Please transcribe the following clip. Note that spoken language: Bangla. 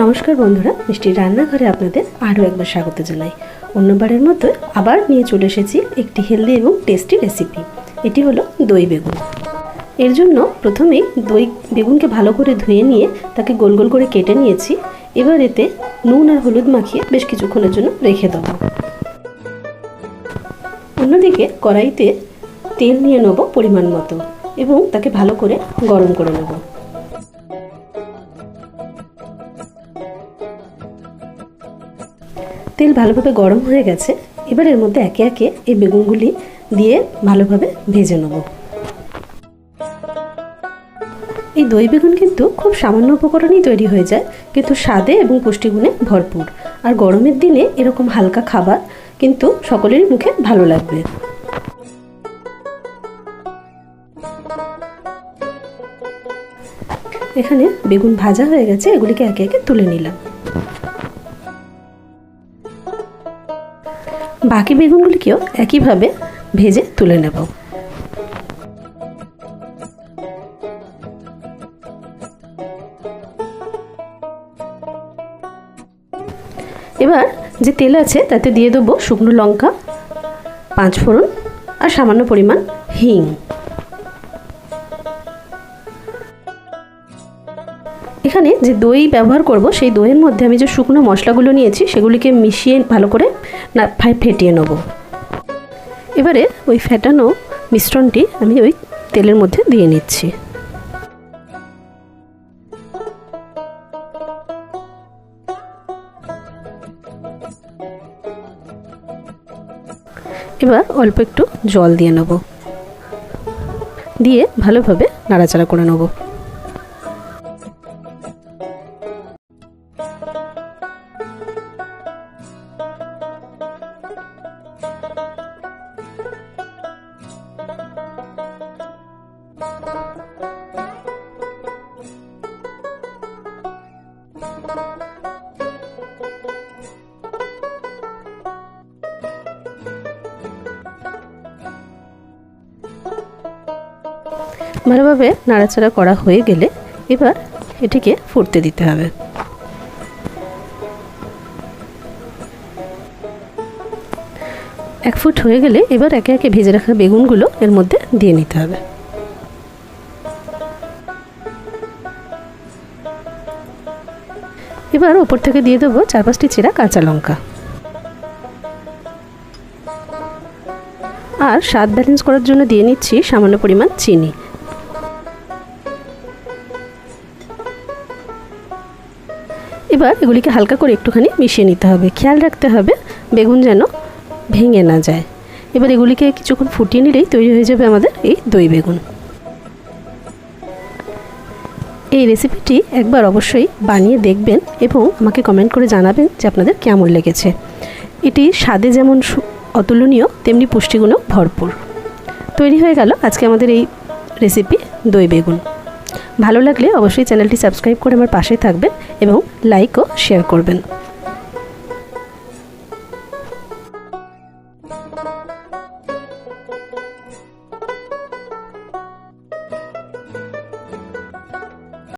নমস্কার বন্ধুরা মিষ্টির রান্নাঘরে আপনাদের আরও একবার স্বাগত জানাই। অন্যবারের মতো আবার নিয়ে চলে এসেছি একটি হেলদি এবং টেস্টি রেসিপি এটি হলো দই বেগুন। এর জন্য প্রথমেই দই বেগুনকে ভালো করে ধুয়ে নিয়ে তাকে গোল গোল করে কেটে নিয়েছি। এবার এতে নুন আর হলুদ মাখিয়ে বেশ কিছুক্ষণের জন্য রেখে দেবো। অন্যদিকে কড়াইতে তেল নিয়ে নেব পরিমাণ মতো এবং তাকে ভালো করে গরম করে নেব। তেল ভালোভাবে গরম হয়ে গেছে, এবার এর মধ্যে একে একে এই বেগুনগুলি দিয়ে ভালোভাবে ভেজে নেব। এই দই বেগুন কিন্তু খুব সামান্য উপকরণেই তৈরি হয়ে যায়, কিন্তু স্বাদে এবং পুষ্টিগুণে ভরপুর। আর গরমের দিনে এরকম হালকা খাবার কিন্তু সকলেরই মুখে ভালো লাগবে। এখানে বেগুন ভাজা হয়ে গেছে, এগুলিকে একে একে তুলে নিলাম। বাকি বেগুনগুলিকেও একইভাবে ভেজে তুলে নেব। এবার যে তেল আছে তাতে দিয়ে দেবো শুকনো লঙ্কা পাঁচ ফোড়ন আর সামান্য পরিমাণ হিং। এখানে যে দই ব্যবহার করব, সেই দইয়ের মধ্যে আমি যে শুকনো মশলাগুলো নিয়েছি, সেগুলিকে মিশিয়ে ভালো করে না ফেটিয়ে নেব। এবারে ওই ফেটানো মিশ্রণটি আমি ওই তেলের মধ্যে দিয়ে নিচ্ছি। এবার অল্প একটু জল দিয়ে নেব। দিয়ে ভালোভাবে নাড়াচাড়া করে নেব। ভালোভাবে নাড়াচাড়া করা হয়ে গেলে এবার এটিকে ফুটতে দিতে হবে। এক ফুট হয়ে গেলে এবার একে একে ভেজে রাখা বেগুনগুলো এর মধ্যে দিয়ে নিতে হবে। এবার ওপর থেকে দিয়ে দেবো চার পাঁচটি চেরা কাঁচা লঙ্কা। আর স্বাদ ব্যালেন্স করার জন্য দিয়ে নিচ্ছি সামান্য পরিমাণ চিনি। এবার এগুলিকে হালকা করে একটুখানি মিশিয়ে নিতে হবে। খেয়াল রাখতে হবে বেগুন যেন ভেঙে না যায়। এবার এগুলিকে কিছুক্ষণ ফুটিয়ে নিলেই তৈরি হয়ে যাবে আমাদের এই দই বেগুন। এই রেসিপিটি একবার অবশ্যই বানিয়ে দেখবেন এবং আমাকে কমেন্ট করে জানাবেন যে আপনাদের কেমন লেগেছে। এটি স্বাদে যেমন অতুলনীয়, তেমনি পুষ্টিগুণও ভরপুর। তৈরি হয়ে গেল আজকে আমাদের এই রেসিপি দই বেগুন। ভালো লাগলে অবশ্যই চ্যানেলটি সাবস্ক্রাইব করে আমার পাশে থাকবেন এবং লাইক ও শেয়ার করবেন।